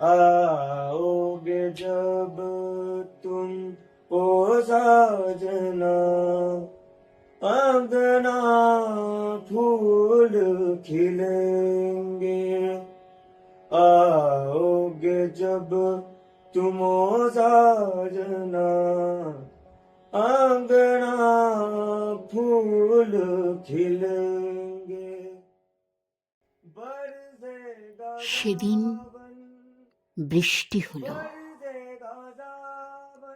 आओगे जब तुम ओ साजना अंगना फूल खिलेंगे आओगे जब तुम ओ साजना अंगना फूल खिलेंगे बरसेगा সেদিন सावन, বৃষ্টি হলো।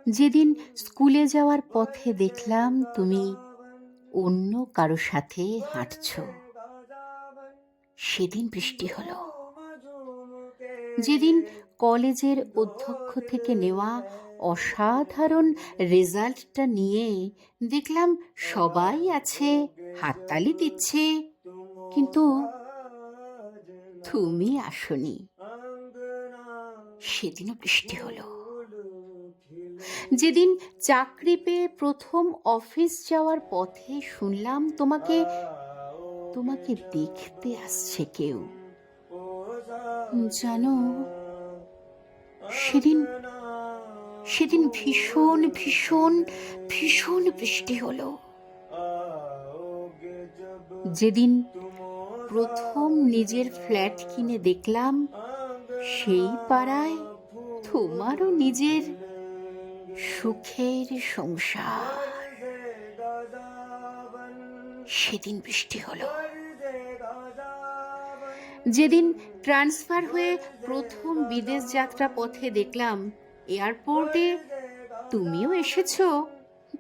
যেদিন স্কুলে যাওয়ার পথে দেখলাম তুমি অন্য কারও সাথে হাঁটছ। সেদিন বৃষ্টি হলো। যেদিন কলেজের অধ্যক্ষ থেকে নেওয়া অসাধারণ রেজাল্টটা নিয়ে দেখলাম সবাই আছে, হাততালি দিচ্ছে। কিন্তু তুমি আসনি। সেদিনও বৃষ্টি হলো। যেদিন চাকরি পেয়ে প্রথম অফিস যাওয়ার পথে শুনলাম তোমাকে তোমাকে দেখতে আসছে কেউ। জানো, সেদিন সেদিন ভীষণ ভীষণ ভীষণ বৃষ্টি হলো। যেদিন প্রথম নিজের ফ্ল্যাট কিনে দেখলাম সেই পাড়ায় তোমারও নিজের সুখের সংসার। সেদিন বৃষ্টি হলো। যেদিন ট্রান্সফার হয়ে প্রথম বিদেশ যাত্রা পথে দেখলাম, এয়ারপোর্টে তুমিও এসেছ,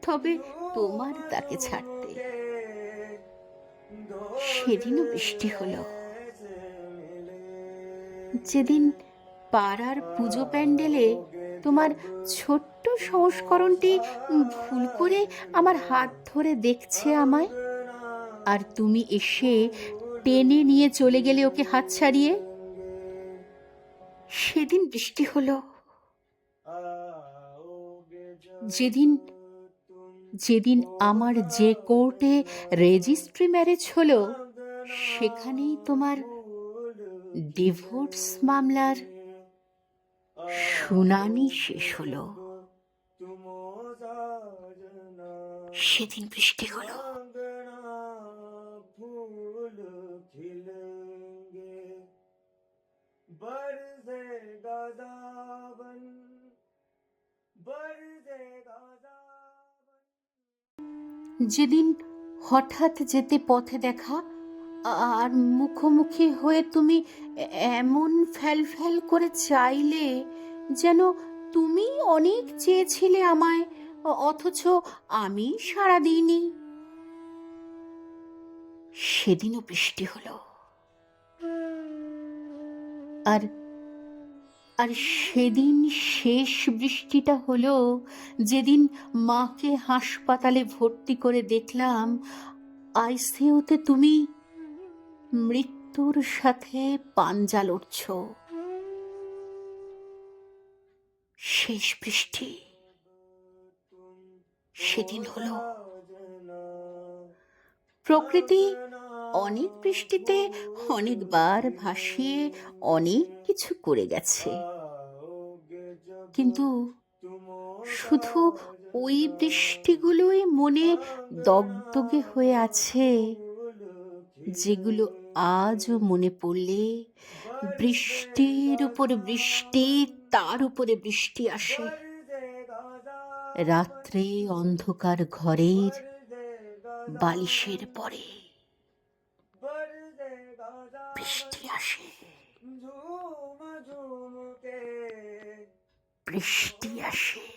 তবে তোমার তাকে ছাড়তে। সেদিনও বৃষ্টি হলো। যেদিন পাড়ার পুজো প্যান্ডেলে তোমার ছোট্ট সংস্করণটি ভুল করে আমার হাত ধরে দেখছে আমায়? আর তুমি এসে টেনে নিয়ে চলে গেলে ওকে হাত ছাড়িয়ে? সেদিন বৃষ্টি হলো। যেদিন যেদিন আমার যে কোর্টে রেজিস্ট্রি ম্যারেজ হলো, সেখানেই তোমার ডিভোর্স মামলার শুনানি শেষ হলো। সেদিন বৃষ্টি হলো। যেদিন হঠাৎ যেতে পথে দেখা আর মুখোমুখি হয়ে তুমি এমন ফ্যাল ফ্যাল করে চাইলে যেন তুমি অনেক চেয়েছিলে আমায় অথচ আমি সাড়া দিইনি। সেদিনও বৃষ্টি হলো। আর আর সেদিন শেষ বৃষ্টিটা হলো, যেদিন মাকে হাসপাতালে ভর্তি করে দেখলাম, আইসিইউতে তুমি মৃত্যুর সাথে পাঞ্জা লড়ছ। শেষ বৃষ্টি। সেদিন হলো। প্রকৃতি অনেক বৃষ্টিতে অনেকবার ভাসিয়ে অনেক কিছু করে গেছে। কিন্তু শুধু ওই বৃষ্টিগুলোই মনে দগদগে হয়ে আছে, যেগুলো আজও মনে পড়লে বৃষ্টির উপরে বৃষ্টি, তার উপরে বৃষ্টি আসে। রাত্রে অন্ধকার ঘরের বালিশের পরে বৃষ্টি আসে। বৃষ্টি আসে।